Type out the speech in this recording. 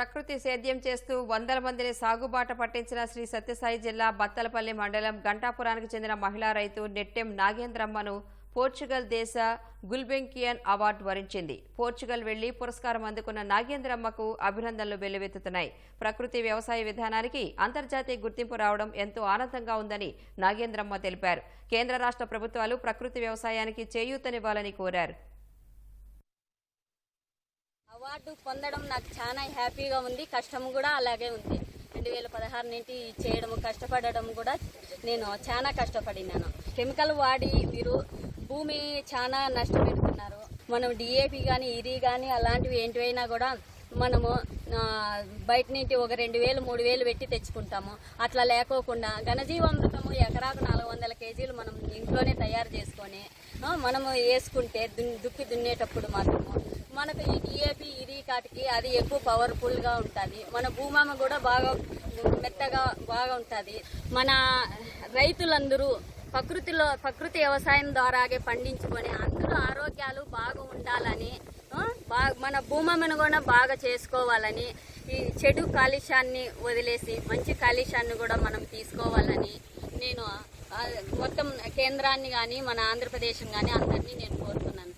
ప్రకృతి సేద్యం చేస్తూ వందల మందిని సాగుబాట పట్టించిన శ్రీ సత్యసాయి జిల్లా బత్తలపల్లి మండలం గంటాపురానికి చెందిన మహిళా రైతు నెట్టెం నాగేంద్రమ్మను పోర్చుగల్ దేశ గుల్బెంకియన్ అవార్డు వరించింది. పోర్చుగల్ వెళ్ళి పురస్కారం అందుకున్న నాగేంద్రమ్మకు అభినందనలు వెల్లువెత్తుతున్నాయి. ప్రకృతి వ్యవసాయ విధానానికి అంతర్జాతీయ గుర్తింపు రావడం ఎంతో ఆనందంగా ఉందని నాగేంద్రమ్మ తెలిపారు. కేంద్ర రాష్ట్ర ప్రభుత్వాలు ప్రకృతి వ్యవసాయానికి చేయూతనివ్వాలని కోరారు. అవార్డు పొందడం నాకు చాలా హ్యాపీగా ఉంది కష్టం కూడా అలాగే ఉంది. రెండు వేల పదహారు నుండి చేయడం కష్టపడడం కూడా నేను చాలా కష్టపడినాను. కెమికల్ వాడి మీరు భూమి చాలా నష్టపెడుతున్నారు. మనం డిఏపి కానీ ఇరి కానీ అలాంటివి ఏంటివైనా కూడా మనము బయట నుంచి ఒక రెండు వేలు మూడు వేలు పెట్టి తెచ్చుకుంటాము. అట్లా లేకోకుండా ఘనజీవామృతము ఎకరాకు నాలుగు వందల కేజీలు మనం ఇంట్లోనే తయారు చేసుకొని మనము వేసుకుంటే దున్ దుక్కి దున్నేటప్పుడు మాత్రము మనకు ఈ డిఏపి ఇది కాటికి అది ఎక్కువ పవర్ఫుల్గా మన భూమామ కూడా బాగా మెత్తగా బాగా ఉంటుంది. మన రైతులందరూ ప్రకృతిలో ప్రకృతి వ్యవసాయం ద్వారాగే పండించుకొని అందరూ ఆరోగ్యాలు బాగా ఉండాలని బా- మన భూమమ్మను కూడా బాగా చేసుకోవాలని ఈ చెడు కాలుష్యాన్ని వదిలేసి మంచి కాలుష్యాన్ని కూడా మనం తీసుకోవాలని నేను మొత్తం కేంద్రాన్ని కానీ మన ఆంధ్రప్రదేశ్ కానీ అందరినీ నేను కోరుతున్నాను